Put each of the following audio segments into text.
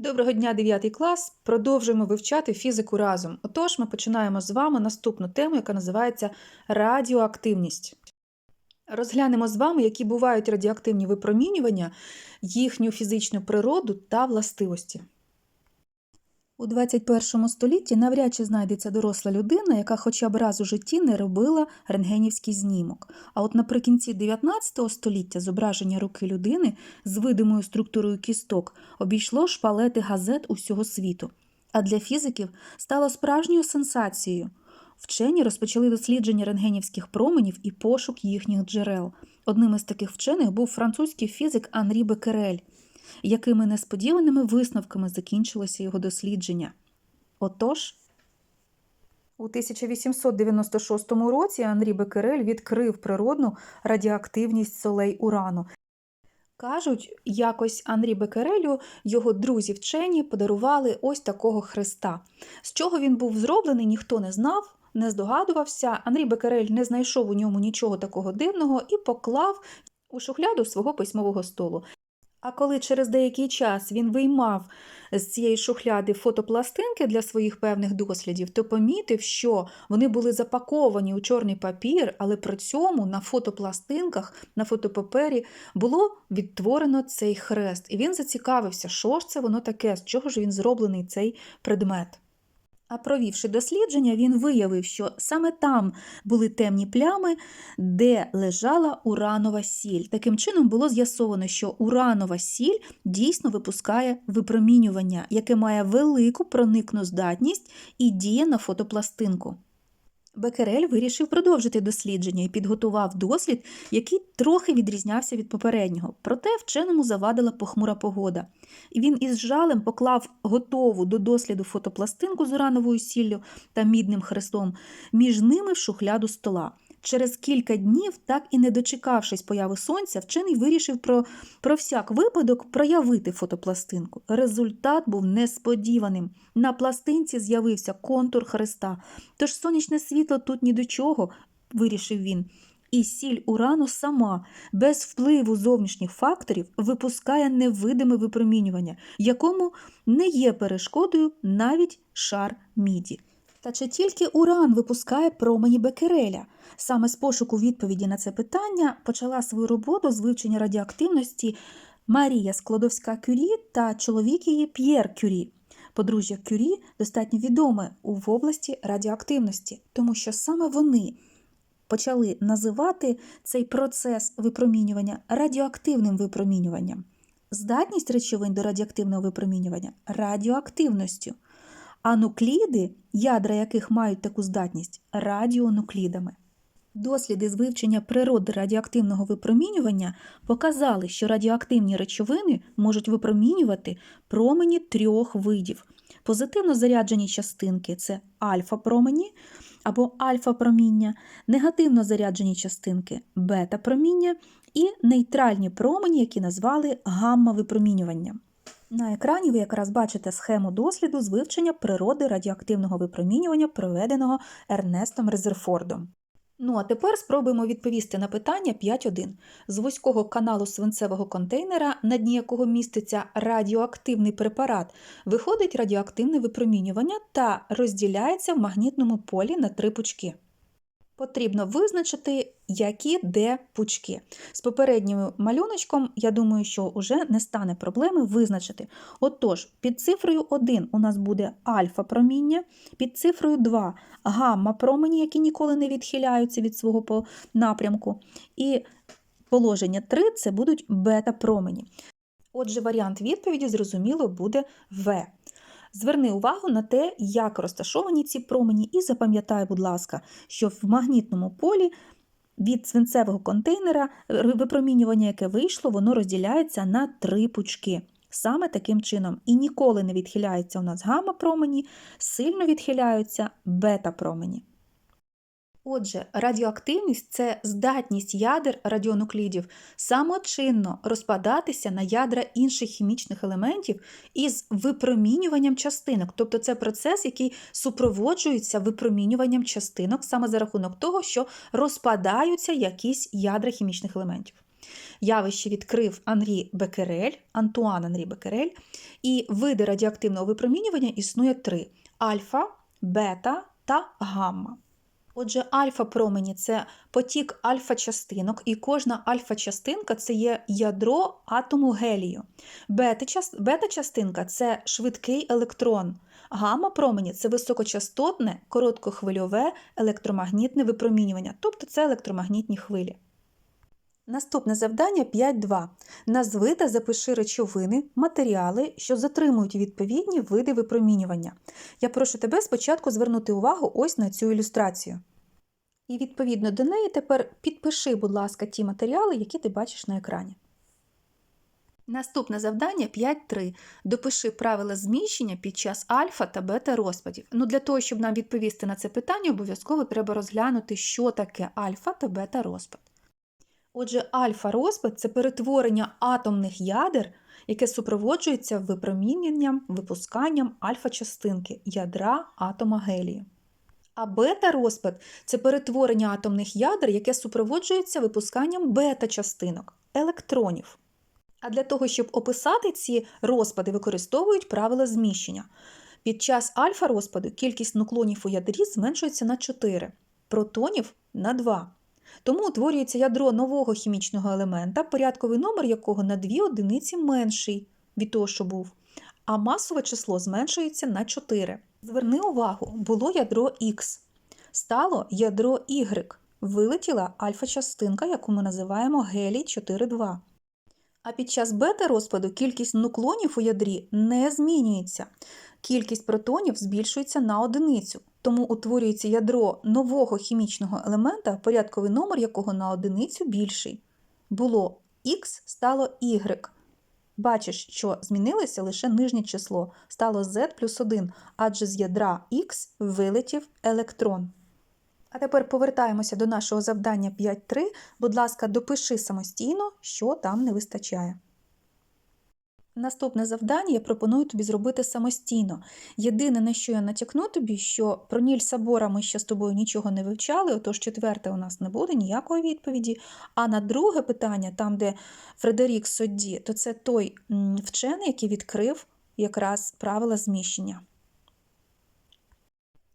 Доброго дня, 9 клас. Продовжуємо вивчати фізику разом. Отож, ми починаємо з вами наступну тему, яка називається радіоактивність. Розглянемо з вами, які бувають радіоактивні випромінювання, їхню фізичну природу та властивості. У 21 столітті навряд чи знайдеться доросла людина, яка хоча б раз у житті не робила рентгенівський знімок. А от наприкінці 19 століття зображення руки людини з видимою структурою кісток обійшло шпалети газет усього світу. А для фізиків стало справжньою сенсацією. Вчені розпочали дослідження рентгенівських променів і пошук їхніх джерел. Одним із таких вчених був французький фізик Анрі Бекерель якими несподіваними висновками закінчилося його дослідження. Отож, у 1896 році Анрі Бекерель відкрив природну радіоактивність солей урану. Кажуть, якось Анрі Бекерелю його друзі вчені подарували ось такого хреста. З чого він був зроблений, ніхто не знав, не здогадувався. Анрі Бекерель не знайшов у ньому нічого такого дивного і поклав у шухляду свого письмового столу. А коли через деякий час він виймав з цієї шухляди фотопластинки для своїх певних дослідів, то помітив, що вони були запаковані у чорний папір, але при цьому на фотопластинках, на фотопапері було відтворено цей хрест. І він зацікавився, що ж це воно таке, з чого ж він зроблений цей предмет. А провівши дослідження, він виявив, що саме там були темні плями, де лежала уранова сіль. Таким чином було з'ясовано, що уранова сіль дійсно випускає випромінювання, яке має велику проникну здатність і діє на фотопластинку. Бекерель вирішив продовжити дослідження і підготував дослід, який трохи відрізнявся від попереднього. Проте вченому завадила похмура погода. І він із жалем поклав готову до досліду фотопластинку з урановою сіллю та мідним хрестом між ними в шухляду стола. Через кілька днів, так і не дочекавшись появи сонця, вчений вирішив про, про всяк випадок проявити фотопластинку. Результат був несподіваним. На пластинці з'явився контур хреста. Тож сонячне світло тут ні до чого, вирішив він. І сіль урану сама, без впливу зовнішніх факторів, випускає невидиме випромінювання, якому не є перешкодою навіть шар міді. Та чи тільки уран випускає промені Бекереля? Саме з пошуку відповіді на це питання почала свою роботу з вивчення радіоактивності Марія Складовська Кюрі та чоловік її П'єр Кюрі. Подружжя Кюрі достатньо відоме в області радіоактивності, тому що саме вони почали називати цей процес випромінювання радіоактивним випромінюванням. Здатність речовин до радіоактивного випромінювання радіоактивністю а нукліди, ядра яких мають таку здатність, радіонуклідами. Досліди з вивчення природи радіоактивного випромінювання показали, що радіоактивні речовини можуть випромінювати промені трьох видів. Позитивно заряджені частинки це альфа-промені або альфа-проміння, негативно заряджені частинки бета-проміння і нейтральні промені, які назвали гамма-випромінюванням. На екрані ви якраз бачите схему досліду з вивчення природи радіоактивного випромінювання, проведеного Ернестом Резерфордом. Ну а тепер спробуємо відповісти на питання 5.1. З вузького каналу свинцевого контейнера, на дні якого міститься радіоактивний препарат, виходить радіоактивне випромінювання та розділяється в магнітному полі на три пучки. Потрібно визначити, які де пучки. З попереднім малюночком, я думаю, що вже не стане проблеми визначити. Отож, під цифрою 1 у нас буде альфа-проміння, під цифрою 2 гамма-промені, які ніколи не відхиляються від свого напрямку. І положення 3 це будуть бета-промені. Отже, варіант відповіді, зрозуміло, буде В. Зверни увагу на те, як розташовані ці промені, і запам'ятай, будь ласка, що в магнітному полі від свинцевого контейнера випромінювання, яке вийшло, воно розділяється на три пучки. Саме таким чином. І ніколи не відхиляються у нас гама-промені, сильно відхиляються бета-промені. Отже, радіоактивність це здатність ядер радіонуклідів самочинно розпадатися на ядра інших хімічних елементів із випромінюванням частинок. Тобто це процес, який супроводжується випромінюванням частинок саме за рахунок того, що розпадаються якісь ядра хімічних елементів. явище відкрив Анрі Бекерель, Антуан Анрі Бекерель, і види радіоактивного випромінювання існує три: альфа, бета та гамма. Отже, альфа-промені це потік альфа-частинок, і кожна альфа-частинка це є ядро атому гелію. Бета-част- Бета-частинка це швидкий електрон. Гамма-промені це високочастотне, короткохвильове електромагнітне випромінювання, тобто це електромагнітні хвилі. Наступне завдання 5.2. Назви та запиши речовини, матеріали, що затримують відповідні види випромінювання. Я прошу тебе спочатку звернути увагу ось на цю ілюстрацію. І відповідно до неї тепер підпиши, будь ласка, ті матеріали, які ти бачиш на екрані. Наступне завдання 5.3. Допиши правила зміщення під час альфа та бета розпадів. Ну, для того, щоб нам відповісти на це питання, обов'язково треба розглянути, що таке альфа та бета розпад. Отже, альфа-розпад це перетворення атомних ядер, яке супроводжується випроміненням, випусканням альфа-частинки ядра атома гелію. А бета-розпад це перетворення атомних ядер, яке супроводжується випусканням бета-частинок електронів. А для того, щоб описати ці розпади, використовують правила зміщення. Під час альфа-розпаду кількість нуклонів у ядрі зменшується на 4, протонів на 2. Тому утворюється ядро нового хімічного елемента, порядковий номер якого на 2 одиниці менший від того, що був, а масове число зменшується на 4. Зверни увагу, було ядро Х, стало ядро Y, вилетіла альфа-частинка, яку ми називаємо гелій 4,2. А під час бета-розпаду кількість нуклонів у ядрі не змінюється. Кількість протонів збільшується на одиницю, тому утворюється ядро нового хімічного елемента, порядковий номер якого на одиницю більший. Було Х, стало Y. Бачиш, що змінилося лише нижнє число, стало Z плюс 1, адже з ядра Х вилетів електрон. А тепер повертаємося до нашого завдання 5.3. Будь ласка, допиши самостійно, що там не вистачає. Наступне завдання я пропоную тобі зробити самостійно. Єдине, на що я натякну тобі, що про Нільса Бора ми ще з тобою нічого не вивчали, отож четверте у нас не буде ніякої відповіді. А на друге питання, там, де Фредерік Содді, то це той вчений, який відкрив якраз правила зміщення.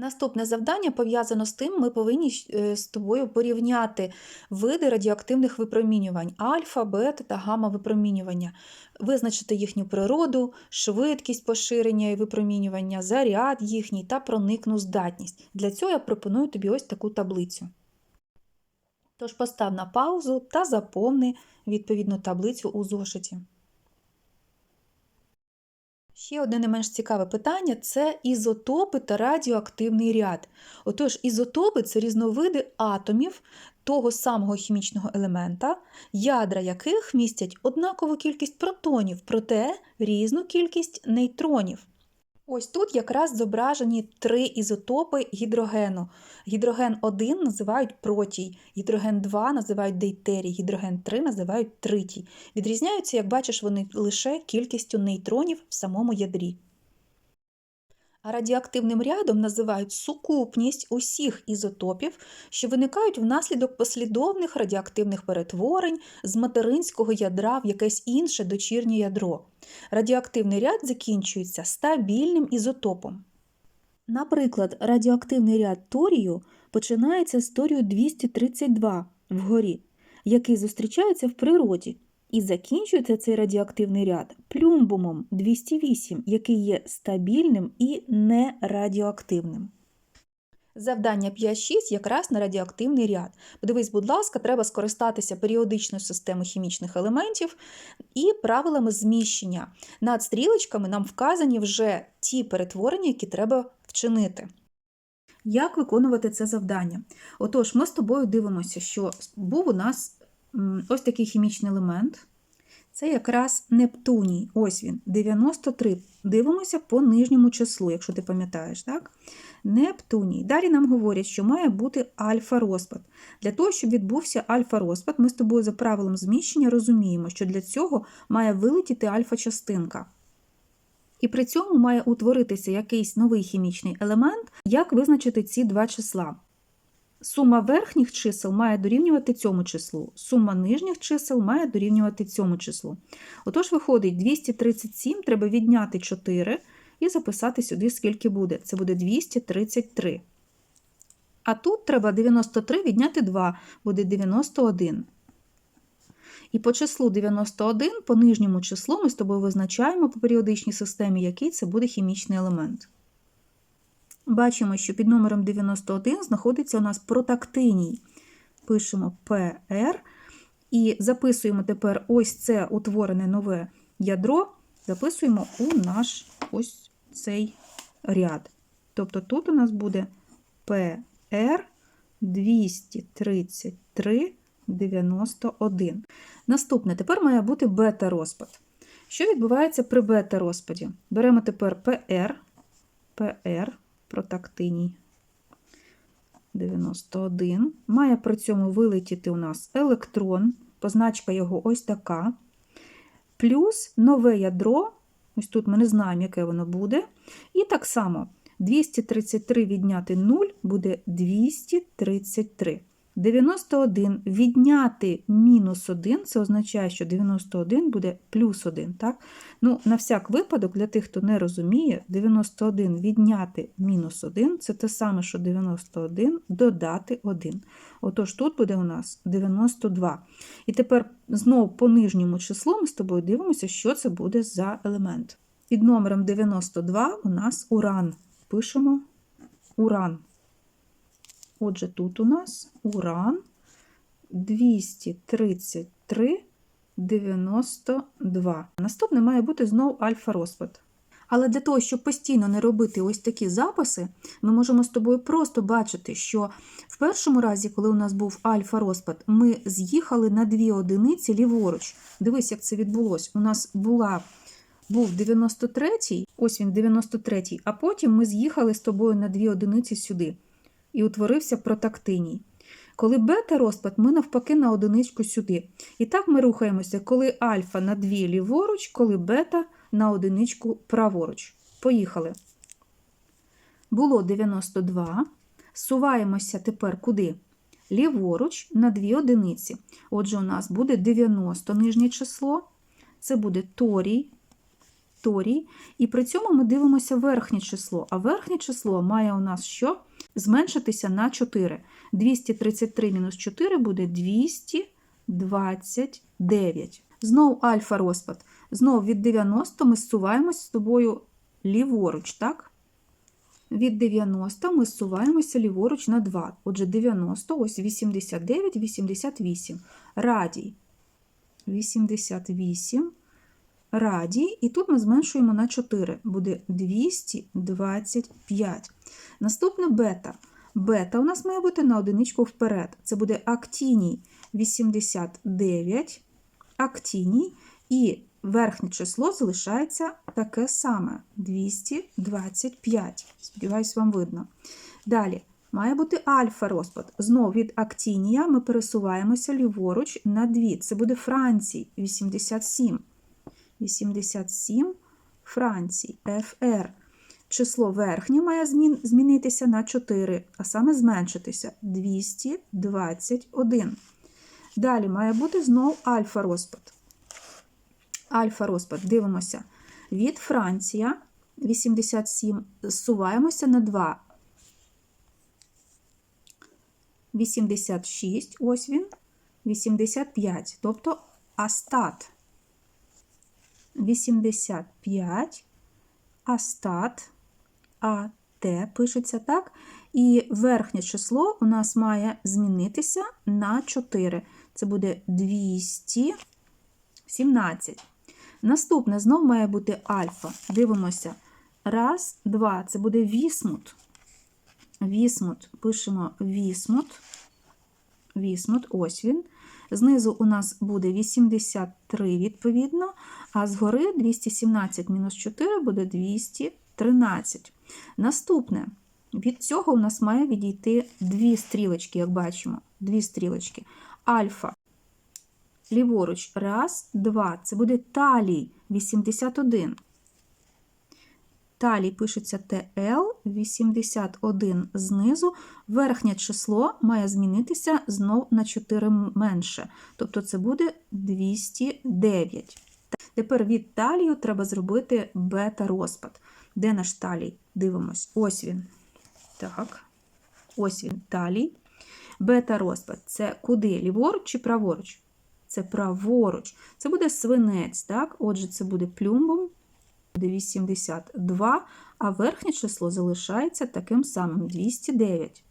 Наступне завдання пов'язано з тим, ми повинні е, з тобою порівняти види радіоактивних випромінювань альфа, бета та гамма випромінювання, визначити їхню природу, швидкість поширення і випромінювання, заряд їхній та проникну здатність. Для цього я пропоную тобі ось таку таблицю. Тож постав на паузу та заповни відповідну таблицю у зошиті. Ще одне не менш цікаве питання це ізотопи та радіоактивний ряд. Отож, ізотопи це різновиди атомів того самого хімічного елемента, ядра яких містять однакову кількість протонів, проте різну кількість нейтронів. Ось тут якраз зображені три ізотопи гідрогену. Гідроген 1 називають протій, гідроген 2 називають дейтерій, гідроген 3 називають тритій. Відрізняються, як бачиш, вони лише кількістю нейтронів в самому ядрі. Радіоактивним рядом називають сукупність усіх ізотопів, що виникають внаслідок послідовних радіоактивних перетворень з материнського ядра в якесь інше дочірнє ядро. Радіоактивний ряд закінчується стабільним ізотопом. Наприклад, радіоактивний ряд торію починається з торію 232 вгорі, який зустрічається в природі, і закінчується цей радіоактивний ряд плюмбумом 208, який є стабільним і нерадіоактивним. Завдання 5.6 якраз на радіоактивний ряд. Подивись, будь ласка, треба скористатися періодичною системою хімічних елементів і правилами зміщення. Над стрілочками нам вказані вже ті перетворення, які треба вчинити. Як виконувати це завдання? Отож, ми з тобою дивимося, що був у нас ось такий хімічний елемент. Це якраз Нептуній. Ось він, 93. Дивимося по нижньому числу, якщо ти пам'ятаєш, так? Нептуній. Далі нам говорять, що має бути альфа-розпад. Для того, щоб відбувся альфа-розпад, ми з тобою за правилом зміщення розуміємо, що для цього має вилетіти альфа-частинка. І при цьому має утворитися якийсь новий хімічний елемент, як визначити ці два числа. Сума верхніх чисел має дорівнювати цьому числу, сума нижніх чисел має дорівнювати цьому числу. Отож, виходить, 237 треба відняти 4 і записати сюди, скільки буде. Це буде 233. А тут треба 93 відняти 2, буде 91. І по числу 91, по нижньому числу ми з тобою визначаємо по періодичній системі, який це буде хімічний елемент. Бачимо, що під номером 91 знаходиться у нас протактиній. Пишемо PR і записуємо тепер ось це утворене нове ядро, записуємо у наш ось цей ряд. Тобто тут у нас буде PR 233 91. Наступне, тепер має бути бета-розпад. Що відбувається при бета-розпаді? Беремо тепер PR, PR, протактиній 91. Має при цьому вилетіти у нас електрон, позначка його ось така. Плюс нове ядро, ось тут ми не знаємо, яке воно буде. І так само 233 відняти 0 буде 233. 91 відняти мінус 1, це означає, що 91 буде плюс 1. Так? Ну, На всяк випадок, для тих, хто не розуміє, 91 відняти мінус 1 це те саме, що 91 додати 1. Отож, тут буде у нас 92. І тепер знову по нижньому числу ми з тобою дивимося, що це буде за елемент. Під номером 92 у нас уран. Пишемо уран. Отже, тут у нас уран 233 92. Наступне має бути знову альфа-розпад. Але для того, щоб постійно не робити ось такі записи, ми можемо з тобою просто бачити, що в першому разі, коли у нас був альфа-розпад, ми з'їхали на дві одиниці ліворуч. Дивись, як це відбулося. У нас була, був 93-й, ось він 93-й, а потім ми з'їхали з тобою на дві одиниці сюди і утворився протактиній. Коли бета-розпад, ми навпаки на одиничку сюди. І так ми рухаємося, коли альфа на дві ліворуч, коли бета на одиничку праворуч. Поїхали. Було 92. Суваємося тепер куди? Ліворуч на дві одиниці. Отже, у нас буде 90 нижнє число. Це буде торій. Торій. І при цьому ми дивимося верхнє число. А верхнє число має у нас що? зменшитися на 4. 233 мінус 4 буде 229. Знову альфа розпад. Знову від 90 ми зсуваємося з тобою ліворуч, так? Від 90 ми зсуваємося ліворуч на 2. Отже, 90, ось 89, 88. Радій. 88. Радій. І тут ми зменшуємо на 4. Буде 225. Наступне бета. Бета у нас має бути на одиничку вперед. Це буде актіній 89, актіній, і верхнє число залишається таке саме 225. Сподіваюсь, вам видно. Далі. Має бути альфа-розпад. Знову від актінія ми пересуваємося ліворуч на 2. Це буде Францій 87. 87 Францій, ФР. Число верхнє має змін, змінитися на 4, а саме зменшитися 221. Далі має бути знову альфа-розпад. Альфа-розпад, дивимося. Від Франція 87, зсуваємося на 2. 86, ось він, 85, тобто астат. 85, астат. АТ пишеться так. І верхнє число у нас має змінитися на 4. Це буде 217. Наступне знову має бути альфа. Дивимося. Раз, два. Це буде вісмут. Вісмут. Пишемо вісмут. Вісмут, ось він. Знизу у нас буде 83, відповідно, а згори 217 мінус 4 буде 213. Наступне, від цього у нас має відійти дві стрілочки, як бачимо. Дві стрілочки. Альфа. Ліворуч, раз, два. Це буде талій 81. Далі пишеться ТЛ 81 знизу. Верхнє число має змінитися знов на 4 менше. Тобто це буде 209. Тепер від талію треба зробити бета-розпад. Де наш талій? Дивимось. Ось він. Так, ось він талій. Бета-розпад це куди? Ліворуч чи праворуч? Це праворуч. Це буде свинець. так? Отже, це буде плюмбом. 82, а верхнє число залишається таким самим 209.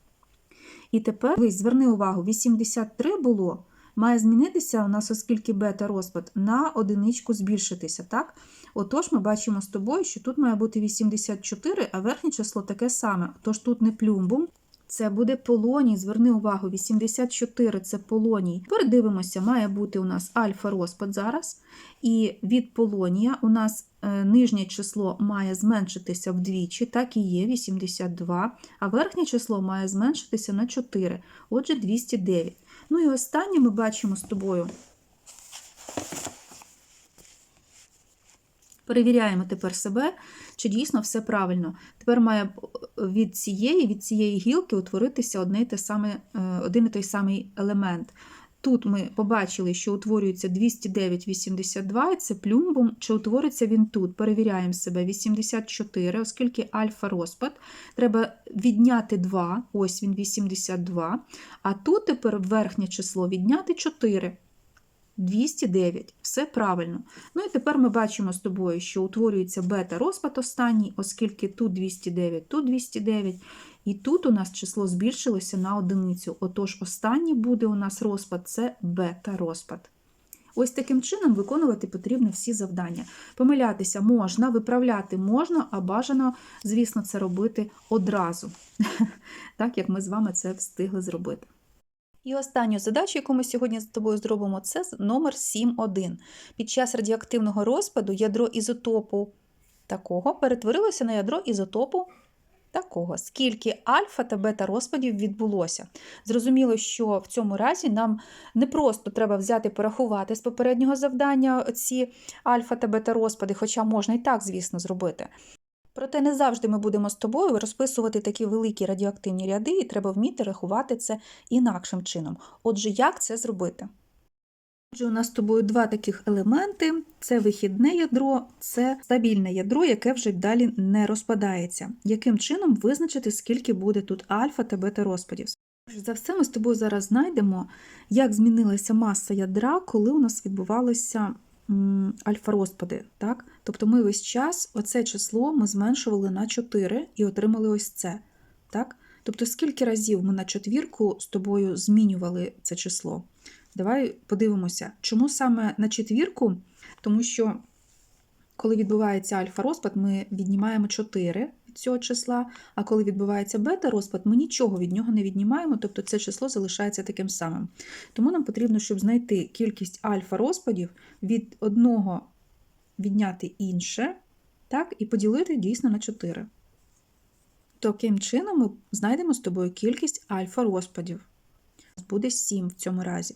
І тепер, ви зверни увагу, 83 було, має змінитися у нас, оскільки бета розпад, на одиничку збільшитися. так? Отож, ми бачимо з тобою, що тут має бути 84, а верхнє число таке саме. Отож, тут не плюмбум це буде полоній. Зверни увагу, 84 це полоній. Тепер дивимося, має бути у нас альфа-розпад зараз. І від полонія у нас е, нижнє число має зменшитися вдвічі, так і є 82, а верхнє число має зменшитися на 4, отже 209. Ну і останнє ми бачимо з тобою. Перевіряємо тепер себе, чи дійсно все правильно. Тепер має від цієї від цієї гілки утворитися одне те саме, е, один і той самий елемент. Тут ми побачили, що утворюється 209,82, і це плюмбум. Чи утвориться він тут? Перевіряємо себе 84, оскільки альфа-розпад. Треба відняти 2, ось він 82. А тут тепер верхнє число відняти 4. 209. Все правильно. Ну і тепер ми бачимо з тобою, що утворюється бета-розпад останній, оскільки тут 209, тут 209. І тут у нас число збільшилося на одиницю. Отож, останній буде у нас розпад це бета-розпад. Ось таким чином виконувати потрібно всі завдання. Помилятися можна, виправляти можна, а бажано, звісно, це робити одразу, так як ми з вами це встигли зробити. І останню задачу, яку ми сьогодні з тобою зробимо, це номер 7.1. Під час радіоактивного розпаду ядро ізотопу такого перетворилося на ядро ізотопу такого. Скільки альфа та бета розпадів відбулося. Зрозуміло, що в цьому разі нам не просто треба взяти порахувати з попереднього завдання ці альфа та бета розпади, хоча можна і так, звісно, зробити. Проте не завжди ми будемо з тобою розписувати такі великі радіоактивні ряди, і треба вміти рахувати це інакшим чином. Отже, як це зробити? Отже, у нас з тобою два таких елементи: це вихідне ядро, це стабільне ядро, яке вже далі не розпадається. Яким чином визначити, скільки буде тут альфа та бета розпадів? За все, ми з тобою зараз знайдемо, як змінилася маса ядра, коли у нас відбувалося альфа-розпади. Так? Тобто ми весь час оце число ми зменшували на 4 і отримали ось це. Так? Тобто, скільки разів ми на четвірку з тобою змінювали це число? Давай подивимося, чому саме на четвірку? Тому що, коли відбувається альфа-розпад, ми віднімаємо 4 від цього числа, а коли відбувається бета-розпад, ми нічого від нього не віднімаємо, тобто це число залишається таким самим. Тому нам потрібно, щоб знайти кількість альфа-розпадів, від одного відняти інше, так, і поділити дійсно на 4. Таким чином ми знайдемо з тобою кількість альфа-розпадів. Буде 7 в цьому разі.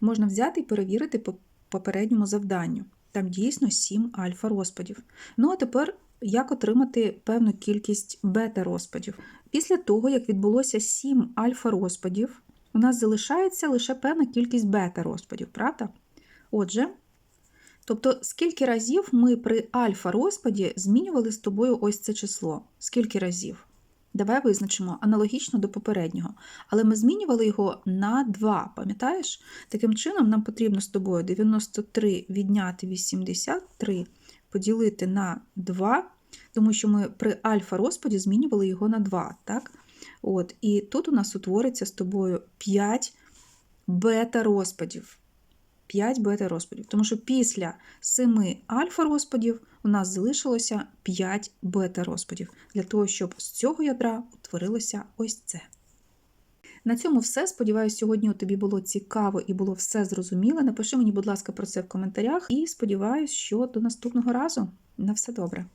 Можна взяти і перевірити по попередньому завданню. Там дійсно 7 альфа-розпадів. Ну, а тепер як отримати певну кількість бета-розпадів. Після того, як відбулося 7 альфа-розпадів, у нас залишається лише певна кількість бета-розпадів, правда? Отже, тобто, скільки разів ми при альфа-розпаді змінювали з тобою ось це число? Скільки разів? Давай визначимо аналогічно до попереднього. Але ми змінювали його на 2, пам'ятаєш? Таким чином, нам потрібно з тобою 93 відняти 83 поділити на 2, тому що ми при альфа-розпаді змінювали його на 2. так? От, І тут у нас утвориться з тобою 5 бета-розпадів. 5 бета-розпадів. Тому що після 7 альфа-розпадів у нас залишилося 5 бета-розпадів, для того, щоб з цього ядра утворилося ось це. На цьому все. Сподіваюся, сьогодні тобі було цікаво і було все зрозуміло. Напиши мені, будь ласка, про це в коментарях, і сподіваюся, що до наступного разу. На все добре.